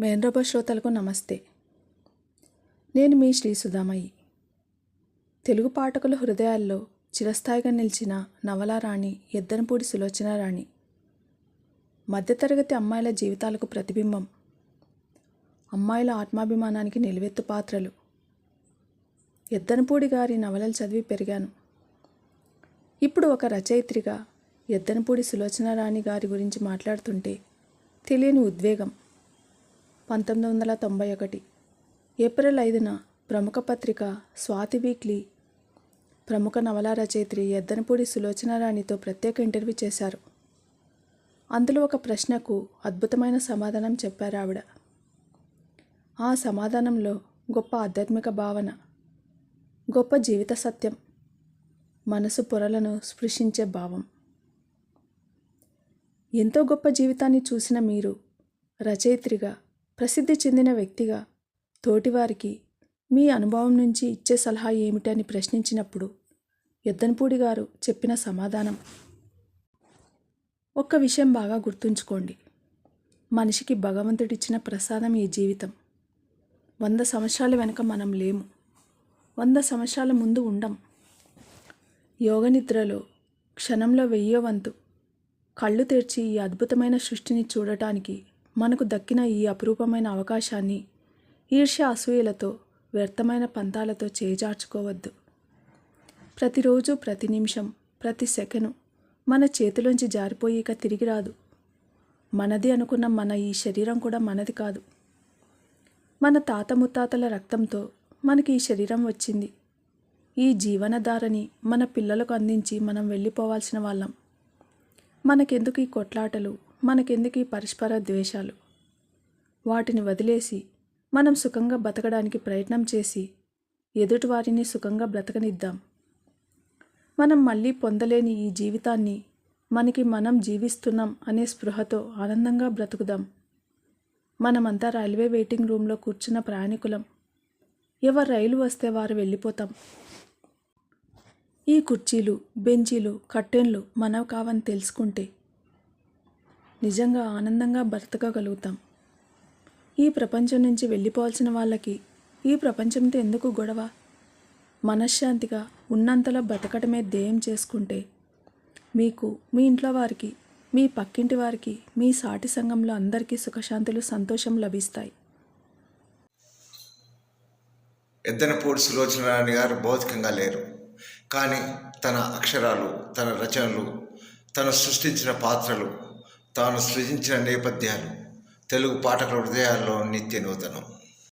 మేన్రోబో శ్రోతలకు నమస్తే. నేను మీ శ్రీ సుధామయ్యి. తెలుగు పాఠకుల హృదయాల్లో చిరస్థాయిగా నిలిచిన నవలారాణి ఎద్దనపూడి సులోచన రాణి మధ్యతరగతి అమ్మాయిల జీవితాలకు ప్రతిబింబం. అమ్మాయిల ఆత్మాభిమానానికి నిలువెత్తు పాత్రలు. ఎద్దనపూడి గారి నవలలు చదివి పెరిగాను. ఇప్పుడు ఒక రచయిత్రిగా ఎద్దనపూడి సులోచన రాణి గారి గురించి మాట్లాడుతుంటే తెలియని ఉద్వేగం. పంతొమ్మిది వందల తొంభై ఒకటి. ఏప్రిల్ ఐదున ప్రముఖ పత్రిక స్వాతి వీక్లీ ప్రముఖ నవలా రచయిత్రి ఎద్దనపూడి సులోచనారాణితో ప్రత్యేక ఇంటర్వ్యూ చేశారు. అందులో ఒక ప్రశ్నకు అద్భుతమైన సమాధానం చెప్పారు ఆవిడ. ఆ సమాధానంలో గొప్ప ఆధ్యాత్మిక భావన గొప్ప జీవిత సత్యం మనసు పొరలను స్పృశించే భావం. ఎంతో గొప్ప జీవితాన్ని చూసిన మీరు రచయిత్రిగా ప్రసిద్ధి చెందిన వ్యక్తిగా తోటివారికి మీ అనుభవం నుంచి ఇచ్చే సలహా ఏమిటని ప్రశ్నించినప్పుడు ఎద్దనపూడి గారు చెప్పిన సమాధానం. ఒక్క విషయం బాగా గుర్తుంచుకోండి. మనిషికి భగవంతుడిచ్చిన ప్రసాదం ఈ జీవితం. వంద సంవత్సరాల వెనుక మనం లేము. వంద సంవత్సరాల ముందు ఉండం. యోగ నిద్రలో క్షణంలో వెయ్యో వంతు కళ్ళు తెరిచి ఈ అద్భుతమైన సృష్టిని చూడటానికి మనకు దక్కిన ఈ అపురూపమైన అవకాశాన్ని ఈర్ష్య అసూయలతో వ్యర్థమైన పంతాలతో చేజార్చుకోవద్దు. ప్రతిరోజు ప్రతి నిమిషం ప్రతి సెకను మన చేతిలోంచి జారిపోయి ఇక తిరిగి రాదు. మనది అనుకున్న మన ఈ శరీరం కూడా మనది కాదు. మన తాత ముత్తాతల రక్తంతో మనకి ఈ శరీరం వచ్చింది. ఈ జీవనధారని మన పిల్లలకు అందించి మనం వెళ్ళిపోవాల్సిన వాళ్ళం. మనకెందుకు ఈ కొట్లాటలు? మనకెందుకు ఈ పరస్పర ద్వేషాలు? వాటిని వదిలేసి మనం సుఖంగా బతకడానికి ప్రయత్నం చేసి ఎదుటివారిని సుఖంగా బ్రతకనిద్దాం. మనం మళ్ళీ పొందలేని ఈ జీవితాన్ని మనకి మనం జీవిస్తున్నాం అనే స్పృహతో ఆనందంగా బ్రతుకుదాం. మనమంతా రైల్వే వెయిటింగ్ రూమ్లో కూర్చున్న ప్రయాణికులం. ఎవరు రైలు వస్తే వారు వెళ్ళిపోతాం. ఈ కుర్చీలు బెంచీలు కట్టెన్లు మనవి కావని తెలుసుకుంటే నిజంగా ఆనందంగా బ్రతకగలుగుతాం ఈ ప్రపంచం నుంచి వెళ్ళిపోవాల్సిన వాళ్ళకి ఈ ప్రపంచంతో ఎందుకు గొడవ? మనశ్శాంతిగా ఉన్నంతలో బ్రతకడమే ధ్యేయం చేసుకుంటే మీకు మీ ఇంట్లో వారికి మీ పక్కింటి వారికి మీ సాటి సంఘంలో అందరికీ సుఖశాంతులు సంతోషం లభిస్తాయి. ఎద్దనపూడి సులోచనారాయణ గారు భౌతికంగా లేరు. కానీ తన అక్షరాలు తన రచనలు తను సృష్టించిన పాత్రలు తాను సృజించిన నేపథ్యాలు తెలుగు పాఠకుల హృదయాల్లో నిత్య నూతనం.